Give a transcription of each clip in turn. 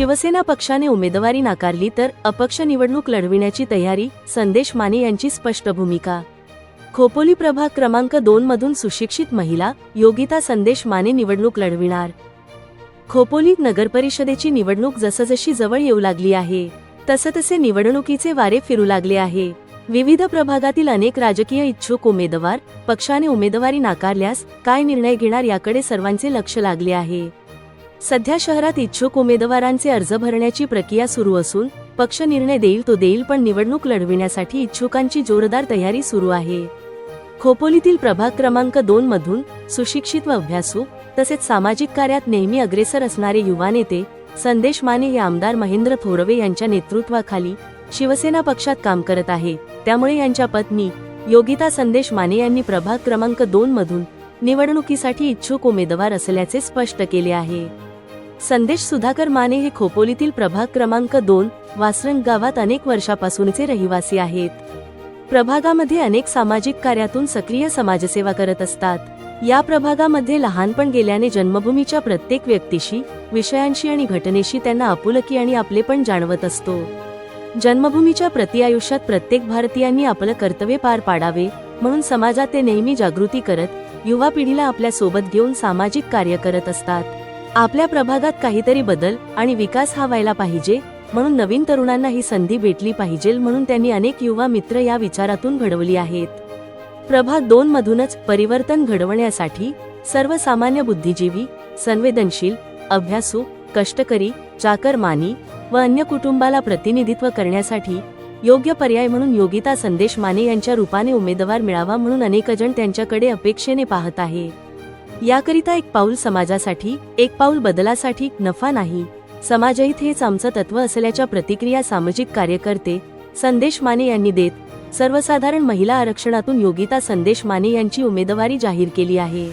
शिवसेना पक्षाने उमेदवारी नाकारली तर अपक्ष निवडणूक लढविण्याची तयारी संदेश माने यांची स्पष्ट भूमिका. खोपोली प्रभाग क्रमांक दोन मधून सुशिक्षित महिला योगिता संदेश माने निवडणूक लढविणार. खोपोली नगरपरिषदेची निवडणूक जसजशी जवळ येऊ लागली आहे तसतसे निवडणुकीचे वारे फिरू लागले आहे. विविध प्रभागातील अनेक राजकीय इच्छुक उमेदवार पक्षाने उमेदवारी नाकारल्यास काय निर्णय घेणार याकडे सर्वांचे लक्ष लागले आहे. सध्या शहरात इच्छुक उमेदवारांचे अर्ज भरण्याची प्रक्रिया सुरू असून पक्ष निर्णय देईल तो देईल पण निवडणूक लढविण्यासाठी इच्छुकांची जोरदार तयारी सुरू आहे. खोपोलीतील प्रभाग क्रमांक दोन मधून सुशिक्षित व अभ्यासू तसेच सामाजिक कार्यात नेहमी अग्रेसर असणारे युवा नेते संदेश माने हे आमदार महेंद्र थोरवे यांच्या नेतृत्वाखाली शिवसेना पक्षात काम करत आहे. त्यामुळे यांच्या पत्नी योगिता संदेश माने यांनी प्रभाग क्रमांक दोन मधून निवडणुकीसाठी इच्छुक उमेदवार असल्याचे स्पष्ट केले आहे. संदेश सुधाकर माने हे खोपोलीतील प्रभाग क्रमांक दोन वासरंग गावात अनेक वर्षापासूनचे रहिवासी आहेत. प्रभागामध्ये अनेक सामाजिक कार्यातून सक्रिय समाजसेवा करत असतात. या प्रभागामध्ये लहानपण गेल्याने जन्मभूमीच्या प्रत्येक व्यक्तीशी विषयांशी आणि घटनेशी त्यांना आपुलकी आणि आपलेपण जाणवत असतो. जन्मभूमीच्या प्रति आयुष्यात प्रत्येक भारतीयांनी आपलं कर्तव्य पार पाडावे म्हणून समाजात ते नेहमी जागृती करत युवा पिढीला आपल्यासोबत घेऊन सामाजिक कार्य करत असतात. आपल्या प्रभागात काहीतरी बदल आणि विकास हा व्हायला पाहिजे म्हणून नवीन तरुणांना ही संधी भेटली पाहिजे म्हणून त्यांनी अनेक युवा मित्र या विचारातून घडवली आहेत. प्रभाग दोन मधूनच परिवर्तन घडवण्यासाठी सर्वसामान्य बुद्धिजीवी संवेदनशील अभ्यासू कष्टकरी चाकरमानी व अन्य कुटुंबाला प्रतिनिधित्व करण्यासाठी योग्य पर्याय म्हणून योगिता संदेश माने यांच्या रूपाने उमेदवार मिळावा म्हणून अनेकजण त्यांच्याकडे अपेक्षेने पाहत आहे. याकरिता एक पाऊल समाजासाठी एक पाऊल बदलासाठी नफा नाही. समाजहित हेच आमचं तत्व असल्याच्या प्रतिक्रिया सामाजिक कार्यकर्ते संदेश माने यांनी देत सर्वसाधारण महिला आरक्षणातून योगिता संदेश माने यांची उमेदवारी जाहीर केली आहे.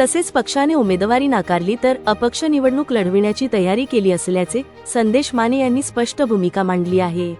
तसेच पक्षाने उमेदवारी नाकारली तर अपक्ष निवडणूक लढविण्याची तयारी केली असल्याचे संदेश माने यांनी स्पष्ट भूमिका मांडली आहे.